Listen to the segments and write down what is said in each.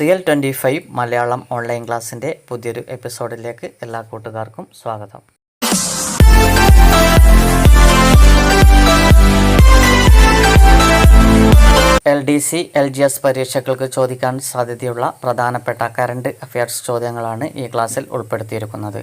Real twenty five Malayalam online ക്ലാസ്സിന്റെ പുതിയൊരു എപ്പിസോഡിലേക്ക് എല്ലാ കൂട്ടുകാർക്കും സ്വാഗതം. L D C L G S പരീക്ഷകൾക്ക് ചോദിക്കാൻ സാധ്യതയുള്ള പ്രധാനപ്പെട്ട കറണ്ട് അഫയേഴ്സ് ചോദ്യങ്ങളാണ് ഈ ക്ലാസ്സിൽ ഉൾപ്പെടുത്തിയിരിക്കുന്നത്.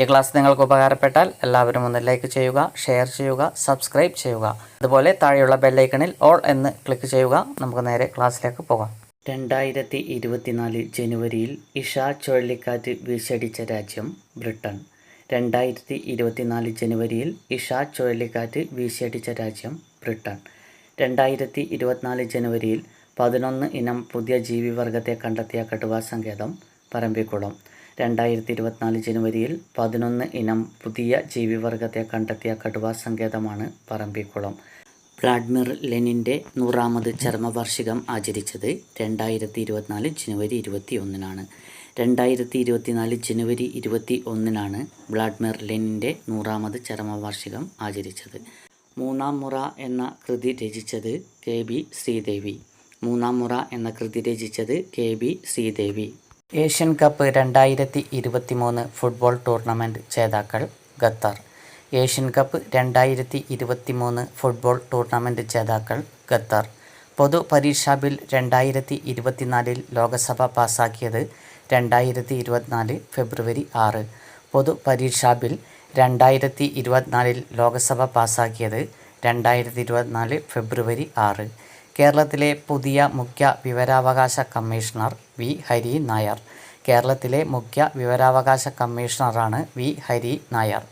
ഈ ക്ലാസ് നിങ്ങൾക്ക് ഉപകാരപ്പെട്ടാൽ എല്ലാവരും ഒന്ന് ലൈക്ക് ചെയ്യുക ഷെയർ ചെയ്യുക സബ്സ്ക്രൈബ് ചെയ്യുക. അതുപോലെ താഴെയുള്ള ബെല്ലൈക്കണിൽ ഓൾ എന്ന് ക്ലിക്ക് ചെയ്യുക. നമുക്ക് നേരെ ക്ലാസ്സിലേക്ക് പോകാം. രണ്ടായിരത്തി ഇരുപത്തിനാല് ജനുവരിയിൽ ഇഷ ചുഴലിക്കാറ്റ് വീശടിച്ച രാജ്യം ബ്രിട്ടൻ രണ്ടായിരത്തി ഇരുപത്തിനാല് ജനുവരിയിൽ ഇഷ ചുഴലിക്കാറ്റ് വീശടിച്ച രാജ്യം ബ്രിട്ടൻ രണ്ടായിരത്തി ഇരുപത്തിനാല് ജനുവരിയിൽ പതിനൊന്ന് ഇനം പുതിയ ജീവിവർഗത്തെ കണ്ടെത്തിയ കടുവ സങ്കേതം പറമ്പിക്കുളം. രണ്ടായിരത്തി ഇരുപത്തിനാല് ജനുവരിയിൽ പതിനൊന്ന് ഇനം പുതിയ ജീവിവർഗത്തെ കണ്ടെത്തിയ കടുവ സങ്കേതമാണ് പറമ്പിക്കുളം. വ്ളാഡിമിർ ലെനിന്റെ നൂറാമത് ചരമവാർഷികം ആചരിച്ചത് രണ്ടായിരത്തി ഇരുപത്തിനാല് ജനുവരി ഇരുപത്തി ഒന്നിനാണ് രണ്ടായിരത്തി ഇരുപത്തിനാല് ജനുവരി ഇരുപത്തി ഒന്നിനാണ് വ്ളാഡിമിർ ലെനിന്റെ നൂറാമത് ചരമവാർഷികം ആചരിച്ചത്. മൂന്നാം മുറ എന്ന കൃതി രചിച്ചത് കെ ബി ശ്രീദേവി. മൂന്നാം മുറ എന്ന കൃതി രചിച്ചത് K B Sreedevi. Asian cup രണ്ടായിരത്തി ഇരുപത്തി മൂന്ന് ഫുട്ബോൾ ടൂർണമെന്റ് ജേതാക്കൾ ഖത്തർ. ഏഷ്യൻ കപ്പ് രണ്ടായിരത്തി ഇരുപത്തി മൂന്ന് ഫുട്ബോൾ ടൂർണമെന്റ് ജേതാക്കൾ ഖത്തർ. പൊതു പരീക്ഷാ ബിൽ രണ്ടായിരത്തി ഇരുപത്തിനാലിൽ ലോകസഭ പാസാക്കിയത് രണ്ടായിരത്തി ഇരുപത്തിനാല് ഫെബ്രുവരി ആറ്. പൊതു പരീക്ഷാ ബിൽ രണ്ടായിരത്തി ഇരുപത്തിനാലിൽ ലോകസഭ പാസാക്കിയത് രണ്ടായിരത്തി ഇരുപത്തിനാല് ഫെബ്രുവരി ആറ്. കേരളത്തിലെ പുതിയ മുഖ്യ വിവരാവകാശ കമ്മീഷണർ വി ഹരി നായർ. കേരളത്തിലെ മുഖ്യ വിവരാവകാശ കമ്മീഷണറാണ് വി ഹരി നായർ.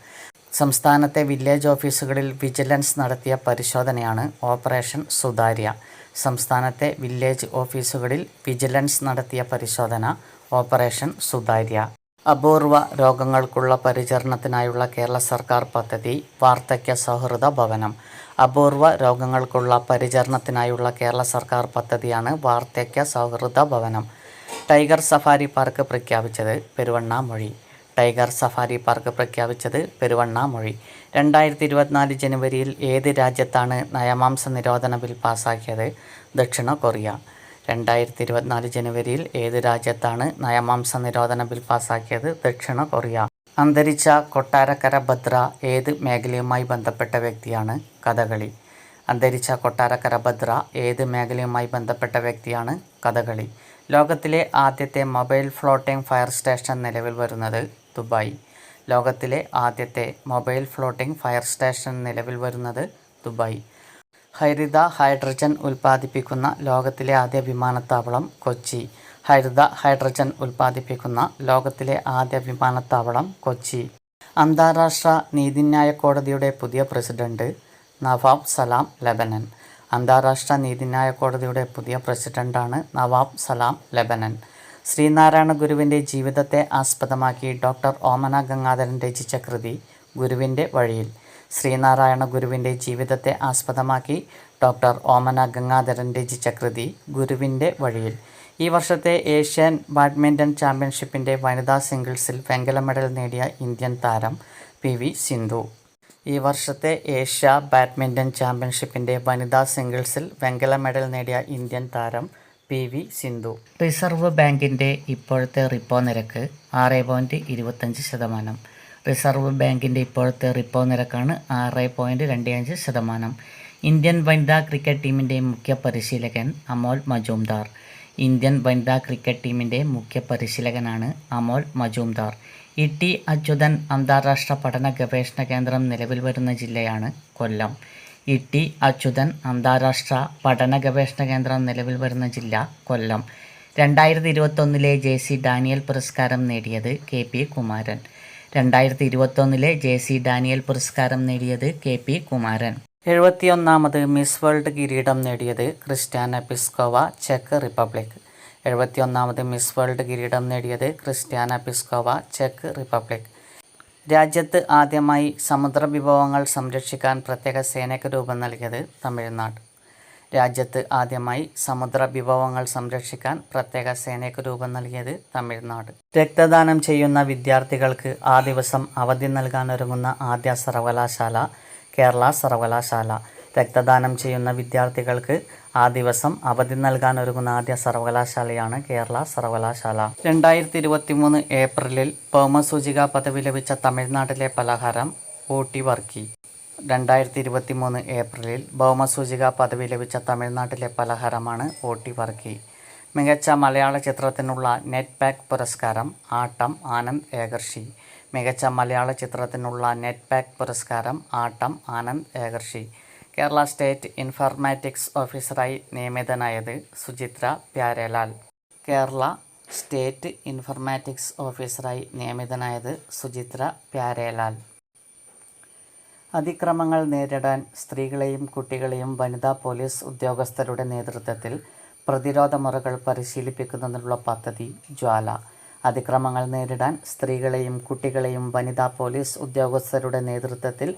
സംസ്ഥാനത്തെ വില്ലേജ് ഓഫീസുകളിൽ വിജിലൻസ് നടത്തിയ പരിശോധനയാണ് ഓപ്പറേഷൻ സുതാര്യ. സംസ്ഥാനത്തെ വില്ലേജ് ഓഫീസുകളിൽ വിജിലൻസ് നടത്തിയ പരിശോധന ഓപ്പറേഷൻ സുതാര്യ. അപൂർവ രോഗങ്ങൾക്കുള്ള പരിചരണത്തിനായുള്ള കേരള സർക്കാർ പദ്ധതി വാർദ്ധക്യ സൗഹൃദ ഭവനം. അപൂർവ രോഗങ്ങൾക്കുള്ള പരിചരണത്തിനായുള്ള കേരള സർക്കാർ പദ്ധതിയാണ് വാർദ്ധക്യ സൗഹൃദ ഭവനം. ടൈഗർ സഫാരി പാർക്ക് പ്രഖ്യാപിച്ചത് പെരുവണ്ണാമൊഴി. ടൈഗർ സഫാരി പാർക്ക് പ്രഖ്യാപിച്ചത് പെരുവണ്ണാമൊഴി രണ്ടായിരത്തി ഇരുപത്തിനാല് ജനുവരിയിൽ ഏത് രാജ്യത്താണ് നയമാംസ നിരോധന ബിൽ പാസാക്കിയത്? ദക്ഷിണ കൊറിയ. രണ്ടായിരത്തി ഇരുപത്തിനാല് ജനുവരിയിൽ ഏത് രാജ്യത്താണ് നയമാംസ നിരോധന ബിൽ പാസാക്കിയത്? ദക്ഷിണ കൊറിയ. അന്തരിച്ച കൊട്ടാരക്കര ഭദ്ര ഏത് മേഖലയുമായി ബന്ധപ്പെട്ട വ്യക്തിയാണ്? കഥകളി. അന്തരിച്ച കൊട്ടാരക്കര ഭദ്ര ഏത് മേഖലയുമായി ബന്ധപ്പെട്ട വ്യക്തിയാണ്? കഥകളി. ലോകത്തിലെ ആദ്യത്തെ മൊബൈൽ ഫ്ലോട്ടിംഗ് ഫയർ സ്റ്റേഷൻ നിലവിൽ വരുന്നത് ദുബായ്. ലോകത്തിലെ ആദ്യത്തെ മൊബൈൽ ഫ്ലോട്ടിംഗ് ഫയർ സ്റ്റേഷൻ നിലവിൽ വരുന്നത് ദുബായ്. ഹരിത ഹൈഡ്രജൻ ഉൽപ്പാദിപ്പിക്കുന്ന ലോകത്തിലെ ആദ്യ വിമാനത്താവളം കൊച്ചി. ഹരിത ഹൈഡ്രജൻ ഉൽപ്പാദിപ്പിക്കുന്ന ലോകത്തിലെ ആദ്യ വിമാനത്താവളം കൊച്ചി. അന്താരാഷ്ട്ര നീതിന്യായ കോടതിയുടെ പുതിയ പ്രസിഡന്റ് നവാബ് സലാം ലെബനൻ. അന്താരാഷ്ട്ര നീതിന്യായ കോടതിയുടെ പുതിയ പ്രസിഡന്റാണ് നവാബ് സലാം ലെബനൻ. ശ്രീനാരായണ ഗുരുവിന്റെ ജീവിതത്തെ ആസ്പദമാക്കി ഡോക്ടർ ഓമന ഗംഗാധരൻ രചിച്ച കൃതി ഗുരുവിന്റെ വഴിയിൽ. ശ്രീനാരായണ ഗുരുവിന്റെ ജീവിതത്തെ ആസ്പദമാക്കി ഡോക്ടർ ഓമന ഗംഗാധരൻ രചിച്ച കൃതി ഗുരുവിന്റെ വഴിയിൽ. ഈ വർഷത്തെ ഏഷ്യൻ ബാഡ്മിന്റൺ ചാമ്പ്യൻഷിപ്പിന്റെ വനിതാ സിംഗിൾസിൽ വെങ്കല മെഡൽ നേടിയ ഇന്ത്യൻ താരം പി വി സിന്ധു. ഈ വർഷത്തെ ഏഷ്യ ബാഡ്മിന്റൺ ചാമ്പ്യൻഷിപ്പിന്റെ വനിതാ സിംഗിൾസിൽ വെങ്കല മെഡൽ നേടിയ ഇന്ത്യൻ താരം പി വി സിന്ധു. റിസർവ് ബാങ്കിന്റെ ഇപ്പോഴത്തെ റിപ്പോ നിരക്ക് ആറ് പോയിന്റ് ഇരുപത്തഞ്ച് ശതമാനം. റിസർവ് ബാങ്കിന്റെ ഇപ്പോഴത്തെ റിപ്പോ നിരക്കാണ് ആറ് പോയിന്റ് രണ്ട് അഞ്ച് ശതമാനം. ഇന്ത്യൻ വനിതാ ക്രിക്കറ്റ് ടീമിന്റെ മുഖ്യ പരിശീലകൻ അമോൽ മജൂംദാർ. ഇന്ത്യൻ വനിതാ ക്രിക്കറ്റ് ടീമിന്റെ മുഖ്യ പരിശീലകനാണ് അമോൽ മജൂംദാർ. ഇ ടി അച്യുതൻ അന്താരാഷ്ട്ര പഠന ഗവേഷണ കേന്ദ്രം നിലവിൽ വരുന്ന ജില്ലയാണ് കൊല്ലം. ഇ ടി അച്യുതൻ അന്താരാഷ്ട്ര പഠന ഗവേഷണ കേന്ദ്രം നിലവിൽ വരുന്ന ജില്ല കൊല്ലം. രണ്ടായിരത്തി ഇരുപത്തൊന്നിലെ ജെ സി ഡാനിയൽ പുരസ്കാരം നേടിയത് കെ പി കുമാരൻ. രണ്ടായിരത്തി ഇരുപത്തൊന്നിലെ ജെ സി ഡാനിയൽ പുരസ്കാരം നേടിയത് കെ പി കുമാരൻ. എഴുപത്തിയൊന്നാമത് മിസ് വേൾഡ് കിരീടം നേടിയത് ക്രിസ്ത്യാന പിസ്കോവ ചെക്ക് റിപ്പബ്ലിക്. എഴുപത്തിയൊന്നാമത് മിസ് വേൾഡ് കിരീടം നേടിയത് ക്രിസ്ത്യാന പിസ്കോവ ചെക്ക് റിപ്പബ്ലിക്. രാജ്യത്ത് ആദ്യമായി സമുദ്ര വിഭവങ്ങൾ സംരക്ഷിക്കാൻ പ്രത്യേക സേനയ്ക്ക് രൂപം നൽകിയത് തമിഴ്നാട്. രാജ്യത്ത് ആദ്യമായി സമുദ്ര വിഭവങ്ങൾ സംരക്ഷിക്കാൻ പ്രത്യേക സേനയ്ക്ക് രൂപം നൽകിയത് തമിഴ്നാട്. രക്തദാനം ചെയ്യുന്ന വിദ്യാർത്ഥികൾക്ക് ആ ദിവസം അവധി നൽകാനൊരുങ്ങുന്ന ആദ്യ സർവകലാശാല കേരള സർവകലാശാല. രക്തദാനം ചെയ്യുന്ന വിദ്യാർത്ഥികൾക്ക് ആ ദിവസം അവധി നൽകാൻ ഒരുങ്ങുന്ന ആദ്യ സർവകലാശാലയാണ് കേരള സർവകലാശാല. രണ്ടായിരത്തി ഇരുപത്തി മൂന്ന് ഏപ്രിലിൽ ഭൗമസൂചിക പദവി ലഭിച്ച തമിഴ്നാട്ടിലെ പലഹാരം ഊട്ടി വർക്കി രണ്ടായിരത്തി ഇരുപത്തി മൂന്ന് ഏപ്രിലിൽ ഭൗമസൂചിക പദവി ലഭിച്ച തമിഴ്നാട്ടിലെ പലഹാരമാണ് ഓട്ടി വർക്കി മികച്ച മലയാള ചിത്രത്തിനുള്ള നെറ്റ് പാക്ക് പുരസ്കാരം ആട്ടം ആനന്ദ് ഏകർഷി. മികച്ച മലയാള ചിത്രത്തിനുള്ള നെറ്റ് പാക്ക് പുരസ്കാരം ആട്ടം ആനന്ദ് ഏകർഷി. കേരള സ്റ്റേറ്റ് ഇൻഫർമാറ്റിക്സ് ഓഫീസറായി നിയമിതനായത് സുചിത്ര പ്യാരേലാൽ. കേരള സ്റ്റേറ്റ് ഇൻഫർമാറ്റിക്സ് ഓഫീസറായി നിയമിതനായത് സുചിത്ര പ്യാരേലാൽ. അതിക്രമങ്ങൾ നേരിടാൻ സ്ത്രീകളെയും കുട്ടികളെയും വനിതാ പോലീസ് ഉദ്യോഗസ്ഥരുടെ നേതൃത്വത്തിൽ പ്രതിരോധ മുറകൾ പരിശീലിപ്പിക്കുന്നതിനുള്ള പദ്ധതി ജ്വാല. അതിക്രമങ്ങൾ നേരിടാൻ സ്ത്രീകളെയും കുട്ടികളെയും വനിതാ പോലീസ് ഉദ്യോഗസ്ഥരുടെ നേതൃത്വത്തിൽ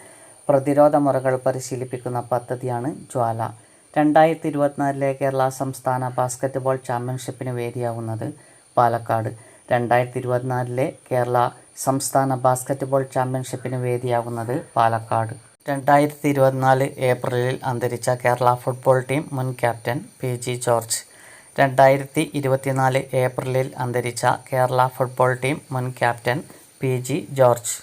പ്രതിരോധ മുറകൾ പരിശീലിപ്പിക്കുന്ന പദ്ധതിയാണ് ജ്വാല. രണ്ടായിരത്തി ഇരുപത്തിനാലിലെ കേരള സംസ്ഥാന ബാസ്ക്കറ്റ്ബോൾ ചാമ്പ്യൻഷിപ്പിന് വേദിയാവുന്നത് പാലക്കാട്. രണ്ടായിരത്തി ഇരുപത്തിനാലിലെ കേരള സംസ്ഥാന ബാസ്ക്കറ്റ്ബോൾ ചാമ്പ്യൻഷിപ്പിന് വേദിയാകുന്നത് പാലക്കാട്. രണ്ടായിരത്തി ഇരുപത്തിനാല് ഏപ്രിലിൽ അന്തരിച്ച കേരള ഫുട്ബോൾ ടീം മുൻ ക്യാപ്റ്റൻ പി ജി ജോർജ്. രണ്ടായിരത്തി ഇരുപത്തിനാല് ഏപ്രിലിൽ അന്തരിച്ച കേരള ഫുട്ബോൾ ടീം മുൻ ക്യാപ്റ്റൻ പി ജി ജോർജ്.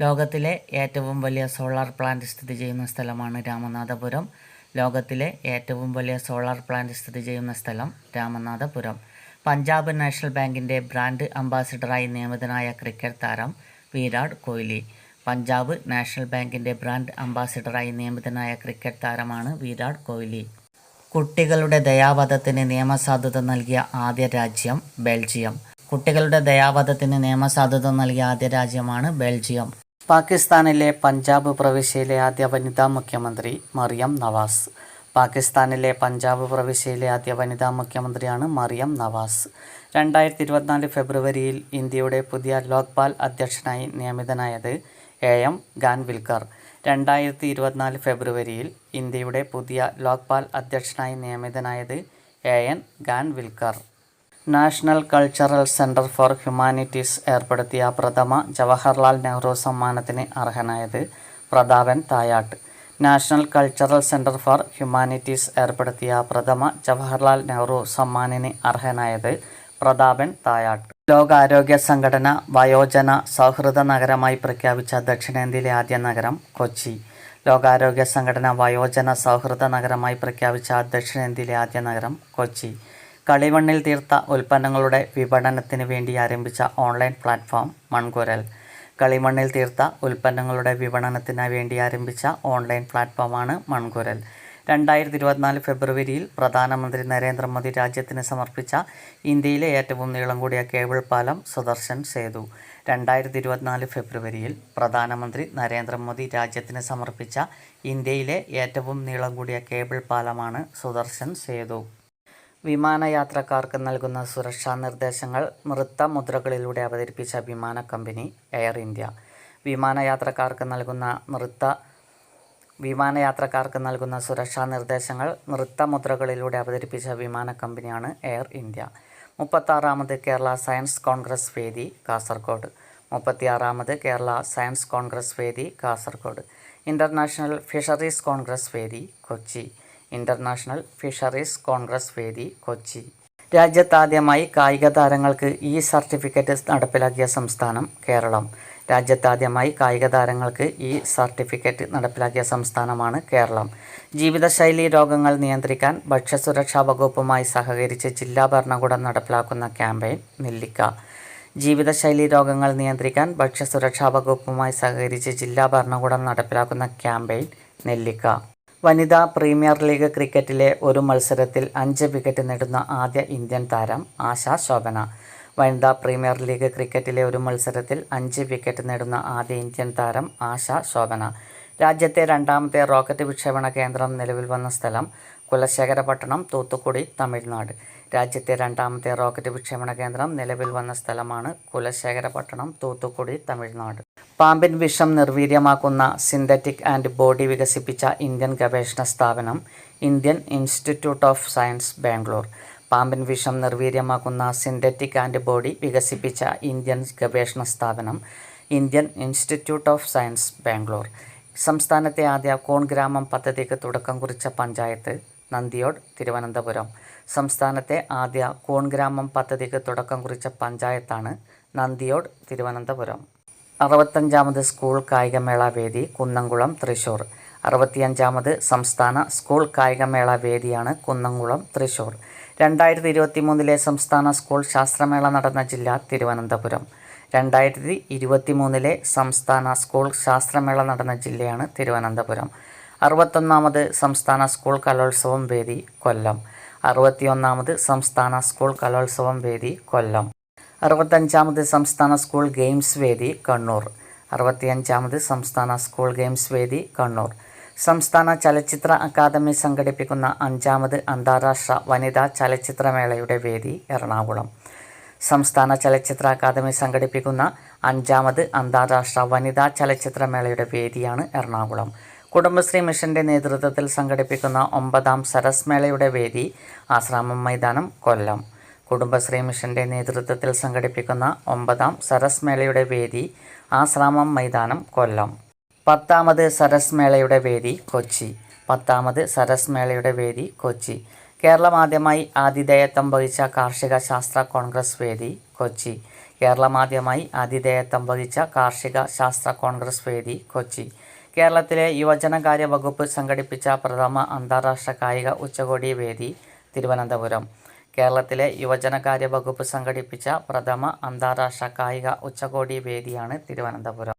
ലോകത്തിലെ ഏറ്റവും വലിയ സോളാർ പ്ലാന്റ് സ്ഥിതി ചെയ്യുന്ന സ്ഥലമാണ് രാമനാഥപുരം. ലോകത്തിലെ ഏറ്റവും വലിയ സോളാർ പ്ലാന്റ് സ്ഥിതി ചെയ്യുന്ന സ്ഥലം രാമനാഥപുരം. പഞ്ചാബ് നാഷണൽ ബാങ്കിന്റെ ബ്രാൻഡ് അംബാസിഡറായി നിയമിതനായ ക്രിക്കറ്റ് താരം വിരാട് കോഹ്ലി. പഞ്ചാബ് നാഷണൽ ബാങ്കിന്റെ ബ്രാൻഡ് അംബാസിഡറായി നിയമിതനായ ക്രിക്കറ്റ് താരമാണ് വിരാട് കോഹ്ലി. കുട്ടികളുടെ ദയാവധത്തിന് നിയമസാധുത നൽകിയ ആദ്യ രാജ്യം ബെൽജിയം. കുട്ടികളുടെ ദയാവധത്തിന് നിയമസാധുത നൽകിയ ആദ്യ രാജ്യമാണ് ബെൽജിയം. പാകിസ്ഥാനിലെ പഞ്ചാബ് പ്രവിശ്യയിലെ ആദ്യ വനിതാ മുഖ്യമന്ത്രി മറിയം നവാസ്. പാകിസ്ഥാനിലെ പഞ്ചാബ് പ്രവിശ്യയിലെ ആദ്യ വനിതാ മുഖ്യമന്ത്രിയാണ് മറിയം നവാസ്. രണ്ടായിരത്തി ഇരുപത്തിനാല് ഫെബ്രുവരിയിൽ ഇന്ത്യയുടെ പുതിയ ലോക്പാൽ അധ്യക്ഷനായി നിയമിതനായത് എ എം ഗാൻവിൽക്കർ. രണ്ടായിരത്തി ഇരുപത്തിനാല് ഫെബ്രുവരിയിൽ ഇന്ത്യയുടെ പുതിയ ലോക്പാൽ അധ്യക്ഷനായി നിയമിതനായത് A N Khanwilkar. National cultural centre for humanities ഏർപ്പെടുത്തിയ പ്രഥമ ജവഹർലാൽ നെഹ്റു സമ്മാനത്തിന് അർഹനായത് Prathapan Thayat. National cultural centre for humanities ഏർപ്പെടുത്തിയ പ്രഥമ ജവഹർലാൽ നെഹ്റു സമ്മാനിന് അർഹനായത് പ്രതാപൻ തായാട്ട്. ലോകാരോഗ്യ സംഘടന വയോജന സൗഹൃദ നഗരമായി പ്രഖ്യാപിച്ച ദക്ഷിണേന്ത്യയിലെ ആദ്യ നഗരം കൊച്ചി. ലോകാരോഗ്യ സംഘടന വയോജന സൗഹൃദ നഗരമായി പ്രഖ്യാപിച്ച ദക്ഷിണേന്ത്യയിലെ ആദ്യ നഗരം കൊച്ചി. കളിമണ്ണിൽ തീർത്ത ഉൽപ്പന്നങ്ങളുടെ വിപണനത്തിന് വേണ്ടി ആരംഭിച്ച ഓൺലൈൻ പ്ലാറ്റ്ഫോം മൺകുരൽ. കളിമണ്ണിൽ തീർത്ത ഉൽപ്പന്നങ്ങളുടെ വിപണനത്തിന് വേണ്ടി ആരംഭിച്ച ഓൺലൈൻ പ്ലാറ്റ്ഫോമാണ് മൺകുരൽ. രണ്ടായിരത്തി ഇരുപത്തിനാല് ഫെബ്രുവരിയിൽ പ്രധാനമന്ത്രി നരേന്ദ്രമോദി രാജ്യത്തിന് സമർപ്പിച്ച ഇന്ത്യയിലെ ഏറ്റവും നീളം കൂടിയ കേബിൾ പാലം സുദർശൻ സേതു. രണ്ടായിരത്തി ഇരുപത്തിനാല് ഫെബ്രുവരിയിൽ പ്രധാനമന്ത്രി നരേന്ദ്രമോദി രാജ്യത്തിന് സമർപ്പിച്ച ഇന്ത്യയിലെ ഏറ്റവും നീളം കൂടിയ കേബിൾ പാലമാണ് സുദർശൻ സേതു. വിമാനയാത്രക്കാർക്ക് നൽകുന്ന സുരക്ഷാ നിർദ്ദേശങ്ങൾ നൃത്ത മുദ്രകളിലൂടെ അവതരിപ്പിച്ച വിമാന കമ്പനി എയർ ഇന്ത്യ. വിമാനയാത്രക്കാർക്ക് നൽകുന്ന നൃത്ത വിമാനയാത്രക്കാർക്ക് നൽകുന്ന സുരക്ഷാ നിർദ്ദേശങ്ങൾ നൃത്ത മുദ്രകളിലൂടെ അവതരിപ്പിച്ച വിമാന കമ്പനിയാണ് എയർ ഇന്ത്യ. മുപ്പത്താറാമത് കേരള സയൻസ് കോൺഗ്രസ് വേദി കാസർഗോഡ്. മുപ്പത്തിയാറാമത് കേരള സയൻസ് കോൺഗ്രസ് വേദി കാസർഗോഡ്. ഇന്റർനാഷണൽ ഫിഷറീസ് കോൺഗ്രസ് വേദി കൊച്ചി. ഇന്റർനാഷണൽ ഫിഷറീസ് കോൺഗ്രസ് വേദി കൊച്ചി. രാജ്യത്താദ്യമായി കായിക താരങ്ങൾക്ക് ഈ സർട്ടിഫിക്കറ്റ് നടപ്പിലാക്കിയ സംസ്ഥാനം കേരളം. രാജ്യത്താദ്യമായി കായിക താരങ്ങൾക്ക് ഈ സർട്ടിഫിക്കറ്റ് നടപ്പിലാക്കിയ സംസ്ഥാനമാണ് കേരളം. ജീവിതശൈലി രോഗങ്ങൾ നിയന്ത്രിക്കാൻ ഭക്ഷ്യസുരക്ഷാ വകുപ്പുമായി സഹകരിച്ച് ജില്ലാ ഭരണകൂടം നടപ്പിലാക്കുന്ന ക്യാമ്പയിൻ നെല്ലിക്ക. ജീവിതശൈലി രോഗങ്ങൾ നിയന്ത്രിക്കാൻ ഭക്ഷ്യസുരക്ഷാ വകുപ്പുമായി സഹകരിച്ച് ജില്ലാ ഭരണകൂടം നടപ്പിലാക്കുന്ന ക്യാമ്പയിൻ നെല്ലിക്ക. വനിതാ പ്രീമിയർ ലീഗ് ക്രിക്കറ്റിലെ ഒരു മത്സരത്തിൽ അഞ്ച് വിക്കറ്റ് നേടുന്ന ആദ്യ ഇന്ത്യൻ താരം ആശാ ശോഭന. വനിതാ പ്രീമിയർ ലീഗ് ക്രിക്കറ്റിലെ ഒരു മത്സരത്തിൽ അഞ്ച് വിക്കറ്റ് നേടുന്ന ആദ്യ ഇന്ത്യൻ താരം ആശാ ശോഭന. രാജ്യത്തെ രണ്ടാമത്തെ റോക്കറ്റ് വിക്ഷേപണ കേന്ദ്രം നിലവിൽ വന്ന സ്ഥലം കുലശേഖരപട്ടണം തൂത്തുക്കുടി തമിഴ്നാട്. രാജ്യത്തെ രണ്ടാമത്തെ റോക്കറ്റ് വിക്ഷേപണ കേന്ദ്രം നിലവിൽ വന്ന സ്ഥലമാണ് കുലശേഖരപട്ടണം തൂത്തുക്കുടി തമിഴ്നാട്. പാമ്പിൻ വിഷം നിർവീര്യമാക്കുന്ന സിന്തറ്റിക് ആൻഡ് ബോഡി വികസിപ്പിച്ച ഇന്ത്യൻ ഗവേഷണ സ്ഥാപനം Indian institute of science Bangalore. പാമ്പിൻ വിഷം നിർവീര്യമാക്കുന്ന സിന്തറ്റിക് ആൻഡ് ബോഡി വികസിപ്പിച്ച ഇന്ത്യൻ ഗവേഷണ സ്ഥാപനം Indian institute of science Bangalore. സംസ്ഥാനത്തെ ആദ്യ കോൺ ഗ്രാമം പദ്ധതിക്ക് തുടക്കം കുറിച്ച പഞ്ചായത്ത് നന്ദിയോട് തിരുവനന്തപുരം. സംസ്ഥാനത്തെ ആദ്യ കോൺഗ്രാമം പദ്ധതിക്ക് തുടക്കം കുറിച്ച പഞ്ചായത്താണ് നന്ദിയോട് തിരുവനന്തപുരം. അറുപത്തഞ്ചാമത് സ്കൂൾ കായികമേള വേദി കുന്നംകുളം തൃശൂർ. അറുപത്തിയഞ്ചാമത് സംസ്ഥാന സ്കൂൾ കായികമേള വേദിയാണ് കുന്നംകുളം തൃശൂർ. രണ്ടായിരത്തി ഇരുപത്തി മൂന്നിലെ സംസ്ഥാന സ്കൂൾ ശാസ്ത്രമേള നടന്ന ജില്ല തിരുവനന്തപുരം. രണ്ടായിരത്തി ഇരുപത്തി മൂന്നിലെ സംസ്ഥാന സ്കൂൾ ശാസ്ത്രമേള നടന്ന ജില്ലയാണ് തിരുവനന്തപുരം. അറുപത്തൊന്നാമത് സംസ്ഥാന സ്കൂൾ കലോത്സവം വേദി കൊല്ലം. അറുപത്തിയൊന്നാമത് സംസ്ഥാന സ്കൂൾ കലോത്സവം വേദി കൊല്ലം. അറുപത്തഞ്ചാമത് സംസ്ഥാന സ്കൂൾ ഗെയിംസ് വേദി കണ്ണൂർ. അറുപത്തിയഞ്ചാമത് സംസ്ഥാന സ്കൂൾ ഗെയിംസ് വേദി കണ്ണൂർ. സംസ്ഥാന ചലച്ചിത്ര അക്കാദമി സംഘടിപ്പിക്കുന്ന അഞ്ചാമത് അന്താരാഷ്ട്ര വനിതാ ചലച്ചിത്രമേളയുടെ വേദി എറണാകുളം. സംസ്ഥാന ചലച്ചിത്ര അക്കാദമി സംഘടിപ്പിക്കുന്ന അഞ്ചാമത് അന്താരാഷ്ട്ര വനിതാ ചലച്ചിത്രമേളയുടെ വേദിയാണ് എറണാകുളം. കുടുംബശ്രീ മിഷന്റെ നേതൃത്വത്തിൽ സംഘടിപ്പിക്കുന്ന ഒമ്പതാം സരസ് മേളയുടെ വേദി ആശ്രാമം മൈതാനം കൊല്ലം. കുടുംബശ്രീ മിഷന്റെ നേതൃത്വത്തിൽ സംഘടിപ്പിക്കുന്ന ഒമ്പതാം സരസ് മേളയുടെ വേദി ആശ്രാമം മൈതാനം കൊല്ലം. പത്താമത് സരസ് മേളയുടെ വേദി കൊച്ചി. പത്താമത് സരസ് മേളയുടെ വേദി കൊച്ചി. കേരളം ആദ്യമായി ആതിഥേയത്വം വഹിച്ച കാർഷിക ശാസ്ത്ര കോൺഗ്രസ് വേദി കൊച്ചി. കേരളം ആദ്യമായി ആതിഥേയത്വം വഹിച്ച കാർഷിക ശാസ്ത്ര കോൺഗ്രസ് വേദി കൊച്ചി. കേരളത്തിലെ യുവജനകാര്യ വകുപ്പ് സംഘടിപ്പിച്ച പ്രഥമ അന്താരാഷ്ട്ര കായിക ഉച്ചകോടി വേദി തിരുവനന്തപുരം. കേരളത്തിലെ യുവജനകാര്യ വകുപ്പ് സംഘടിപ്പിച്ച പ്രഥമ അന്താരാഷ്ട്ര കായിക ഉച്ചകോടി വേദിയാണ് തിരുവനന്തപുരം.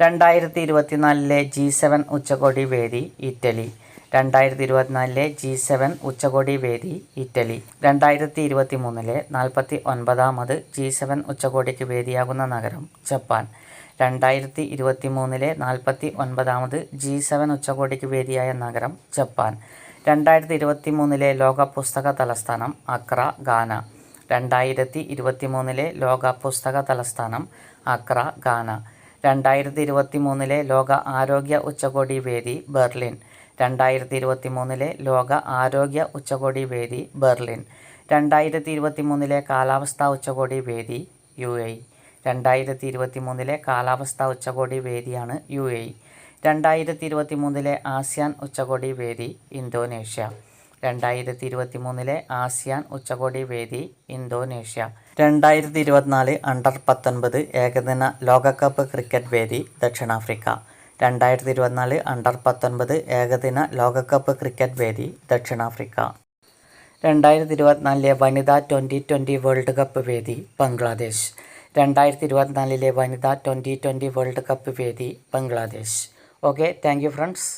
രണ്ടായിരത്തി ഇരുപത്തിനാലിലെ ജി സെവൻ ഉച്ചകോടി വേദി ഇറ്റലി. രണ്ടായിരത്തി ഇരുപത്തിനാലിലെ ജി സെവൻ ഉച്ചകോടി വേദി ഇറ്റലി. രണ്ടായിരത്തി ഇരുപത്തി മൂന്നിലെ നാൽപ്പത്തി ഒൻപതാമത് ജി സെവൻ ഉച്ചകോടിക്ക് വേദിയാകുന്ന നഗരം ജപ്പാൻ. രണ്ടായിരത്തി ഇരുപത്തി മൂന്നിലെ നാൽപ്പത്തി ഒൻപതാമത് ജി സെവൻ ഉച്ചകോടിക്ക് വേദിയായ നഗരം ജപ്പാൻ. രണ്ടായിരത്തി ഇരുപത്തി മൂന്നിലെ ലോക പുസ്തക തലസ്ഥാനം അക്ര ഗാന രണ്ടായിരത്തി ഇരുപത്തി മൂന്നിലെ ലോക പുസ്തക തലസ്ഥാനം അക്ര ഗാന രണ്ടായിരത്തി ഇരുപത്തി മൂന്നിലെ ലോക ആരോഗ്യ ഉച്ചകോടി വേദി ബെർലിൻ. രണ്ടായിരത്തി ഇരുപത്തി മൂന്നിലെ ലോക ആരോഗ്യ ഉച്ചകോടി വേദി ബെർലിൻ. രണ്ടായിരത്തി ഇരുപത്തി മൂന്നിലെ കാലാവസ്ഥാ ഉച്ചകോടി വേദി യു എ. രണ്ടായിരത്തി ഇരുപത്തി മൂന്നിലെ കാലാവസ്ഥാ ഉച്ചകോടി വേദിയാണ് യു എ ഇ. രണ്ടായിരത്തി ഇരുപത്തി മൂന്നിലെ ആസിയാൻ ഉച്ചകോടി വേദി ഇന്തോനേഷ്യ. രണ്ടായിരത്തി ഇരുപത്തി മൂന്നിലെ ആസിയാൻ ഉച്ചകോടി വേദി ഇന്തോനേഷ്യ. രണ്ടായിരത്തി ഇരുപത്തിനാല് അണ്ടർ പത്തൊൻപത് ഏകദിന ലോകകപ്പ് ക്രിക്കറ്റ് വേദി ദക്ഷിണാഫ്രിക്ക. രണ്ടായിരത്തി ഇരുപത്തിനാല് അണ്ടർ പത്തൊൻപത് ഏകദിന ലോകകപ്പ് ക്രിക്കറ്റ് വേദി ദക്ഷിണാഫ്രിക്ക. രണ്ടായിരത്തി ഇരുപത്തിനാലിലെ വനിതാ ട്വന്റി ട്വന്റി വേൾഡ് കപ്പ് വേദി ബംഗ്ലാദേശ്. രണ്ടായിരത്തി ഇരുപത്തിനാലിലെ വനിതാ ട്വന്റി ട്വന്റി വേൾഡ് കപ്പ് വേദി Bangladesh okay thank you friends